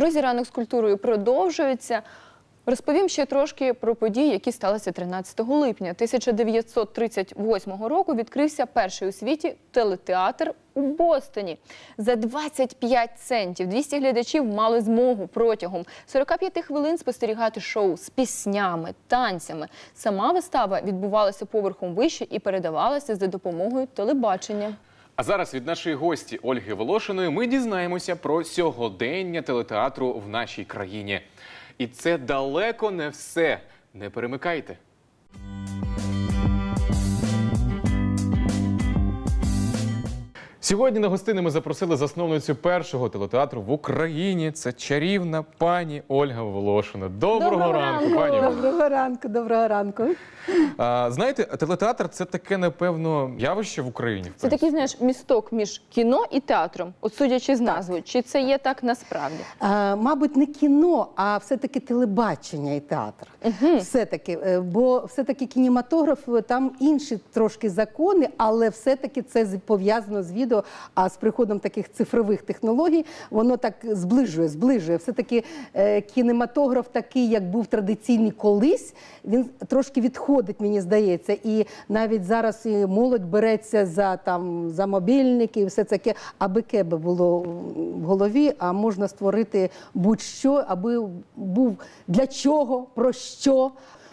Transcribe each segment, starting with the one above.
Друзі, ранок з культурою продовжується. Розповім ще трошки про події, які сталися 13 липня 1938 року. Відкрився перший у світі телетеатр у Бостоні. За 25 центів 200 глядачів мали змогу протягом 45 хвилин спостерігати шоу з піснями, танцями. Сама вистава відбувалася поверхом вище і передавалася за допомогою телебачення. А зараз від нашої гості Ольги Волошиної ми дізнаємося про сьогодення телетеатру в нашій країні. І це далеко не все. Не перемикайте. Сьогодні на гостини ми запросили засновницю першого телетеатру в Україні. Це чарівна пані Ольга Волошина. Доброго, Доброго ранку, ранку. пані. Доброго ранку, доброго ранку. А, знаєте, телетеатр це таке, напевно, явище в Україні. в Це принципі. такий, знаєш, місток між кіно і театром, от судячи з назвою. Чи це є так насправді? А, мабуть, не кіно, а все-таки телебачення і театр. Все-таки, е, бо все-таки кінематограф там інші трошки закони, але все-таки це з- пов'язано з відео. А з приходом таких цифрових технологій воно так зближує, зближує. Все-таки е, кінематограф такий, як був традиційний колись, він трошки відходить, мені здається. І навіть зараз і молодь береться за там за мобільники і все таке, аби кебе було в голові, а можна створити будь-що, аби був для чого, про що.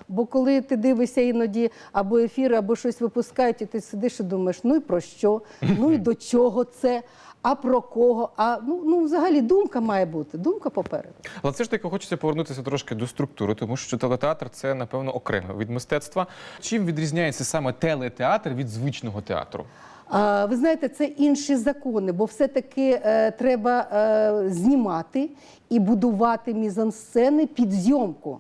Бо коли ти дивишся іноді або ефір, або щось випускають, і ти сидиш і думаєш, ну і про що, ну і до чого це, а про кого? А ну, ну взагалі думка має бути, думка попереду. Але все ж таки хочеться повернутися трошки до структури, тому що телетеатр це напевно окремо від мистецтва. Чим відрізняється саме телетеатр від звичного театру? А, Ви знаєте, це інші закони, бо все-таки е, треба е, знімати і будувати мізансцени під зйомку.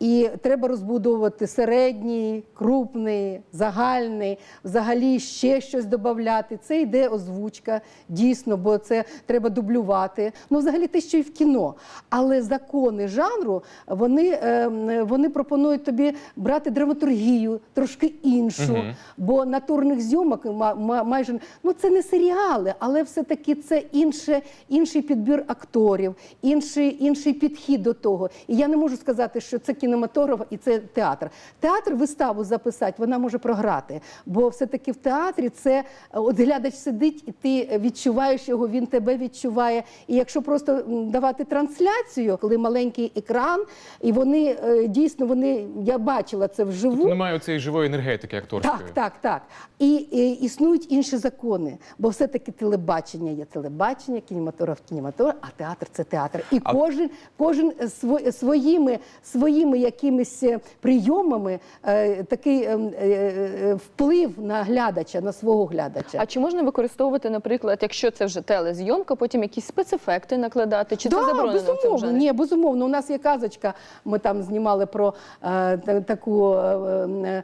І треба розбудовувати середній, крупний, загальний, взагалі ще щось додати. Це йде озвучка, дійсно, бо це треба дублювати. Ну, взагалі, те, що і в кіно. Але закони жанру вони, е, вони пропонують тобі брати драматургію трошки іншу. Бо натурних зйомок ма- ма- майже ну це не серіали, але все-таки це інше, інший підбір акторів, інший, інший підхід до того. І я не можу сказати, що це кінематограф і це театр. Театр виставу записати, вона може програти. Бо все-таки в театрі це е, от глядач сидить, і ти відчуваєш його, він тебе відчуває. І якщо просто давати трансляцію, коли маленький екран, і вони е, дійсно вони я бачила це вживу. Тут немає цієї живої енергетики акторської. Так, так, так. І, і існують інші закони, бо все-таки телебачення є телебачення, кінематограф кінематограф, а театр це театр. І А- кожен, кожен сво- своїми, своїми якимись е, прийомами е, такий е, е, вплив на глядача, на свого глядача. А чи можна використовувати, наприклад, якщо це вже телезйомка, потім якісь спецефекти накладати? Чи це заборонено безумовно, жанрі? ні, безумовно. У нас є казочка. Ми там знімали про е, та- таку е,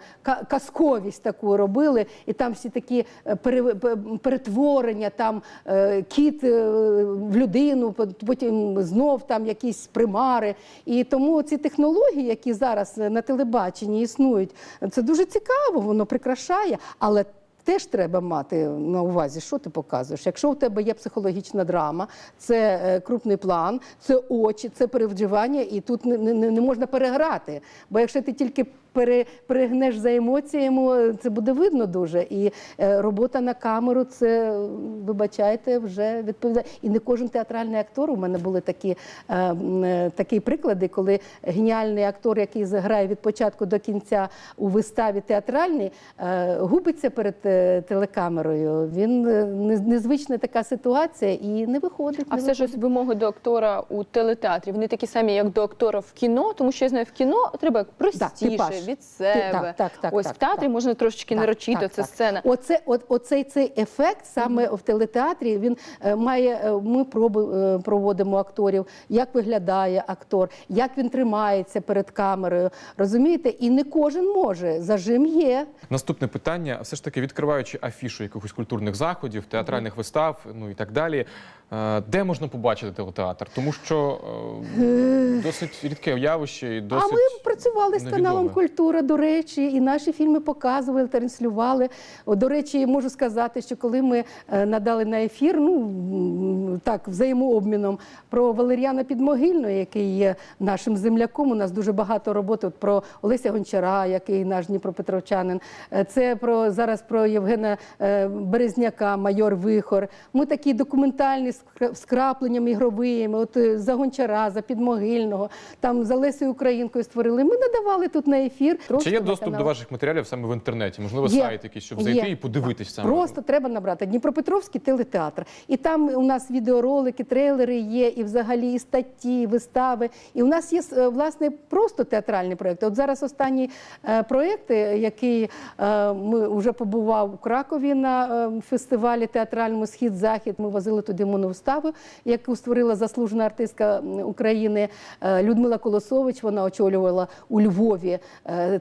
казковість таку робили, і там всі такі пере- перетворення, там е, кіт е, в людину, потім знов там якісь примари. І тому ці технології, які зараз е, на телебаченні існують, це дуже цікаво, воно прикрашає, але. Теж треба мати на увазі, що ти показуєш. Якщо у тебе є психологічна драма, це е, крупний план, це очі, це перевживання, і тут не, не, не можна переграти. Бо якщо ти тільки пере, перегнеш за емоціями, це буде видно дуже. І е, робота на камеру це, вибачайте, вже відповідає. І не кожен театральний актор. У мене були такі, е, е, такі приклади, коли геніальний актор, який заграє від початку до кінця у виставі театральній, губиться перед телекамерою. Він не- незвична така ситуація і не виходить. А не все ж ось вимоги до актора у телетеатрі, вони такі самі, як до актора в кіно, тому що я знаю, в кіно треба простіше, типаж. Від себе. Так, так, так, ось так, в театрі так. можна трошечки Так, нарочито, так, це так. сцена. Оце, от, оцей цей ефект саме в телетеатрі. Він е, має. е, Ми проби, е, проводимо акторів, як виглядає актор, як він тримається перед камерою. Розумієте? І не кожен може. Зажим є. Наступне питання: все ж таки відкриваючи афішу якихось культурних заходів, театральних вистав, ну і так далі. Де можна побачити телетеатр? Тому що е, досить рідке явище і досить А ми співпрацювали з Невідоме. каналом Культура, до речі, і наші фільми показували, транслювали. До речі, можу сказати, що коли ми е, надали на ефір, ну так, взаємообміном про Валеріана Підмогильного, який є нашим земляком. У нас дуже багато роботи от про Олеся Гончара, який наш Дніпропетровчанин. Е, Це про зараз про Євгена е, Березняка, майор Вихор. Ми такі документальні з кра- крапленнями ігровими. От за Гончара, за Підмогильного, там за Лесею Українкою створили. Ми надавали тут на ефір. Чи Трошки є доступ канал. до ваших матеріалів саме в інтернеті? Можливо, Є. сайт якийсь, щоб зайти Є. і подивитись саме. Просто треба набрати Дніпропетровський телетеатр. І там у нас відеоролики, трейлери є, і взагалі і статті, і вистави. І у нас є е, власне просто театральні проекти. От зараз останній е, проєкт, е, який ми вже побував у Кракові на фестивалі театральному Схід-Захід. Ми возили туди моновиставу, яку створила заслужена артистка України Людмила Колосович. Вона очолювала у Львові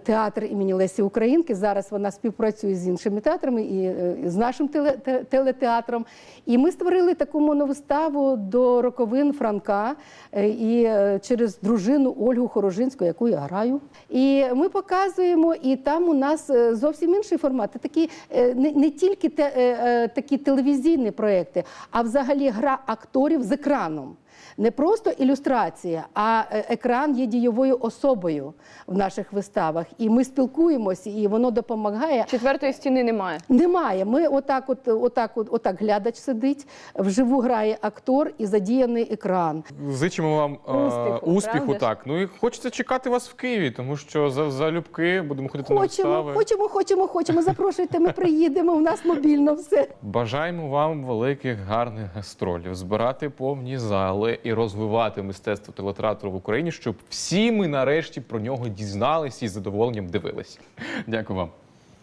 театр імені Лесі Українки. Зараз вона співпрацює з іншими театрами і е, з нашим теле- телетеатром. І ми створили таку моновиставу до роковин Франка е, і е, через дружину Ольгу Хорожинську, яку я граю. І ми показуємо, і там у нас е, зовсім інший формат. Такі е, не, не тільки те, е, е, такі телевізійні проекти, а взагалі гра акторів з екраном. Не просто ілюстрація, а е, екран є дієвою особою в наших виставах. І ми спілкуємося, і воно допомагає. Четвертої стіни немає. Немає. Ми отак, от, отак, от, отак глядач сидить, вживу грає актор і задіяний екран. Зичимо вам е, Успіху, успіху так. Ну і хочеться чекати вас в Києві, тому що за залюбки будемо ходити на Хочемо, вистави. хочемо, хочемо, хочемо. Запрошуйте, ми приїдемо. У нас мобільно все. Бажаємо вам великих гарних гастролів, збирати повні зали і розвивати мистецтво телетеатру в Україні, щоб всі ми нарешті про нього дізналися і з задоволенням дивились. Дякую вам.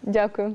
Дякую.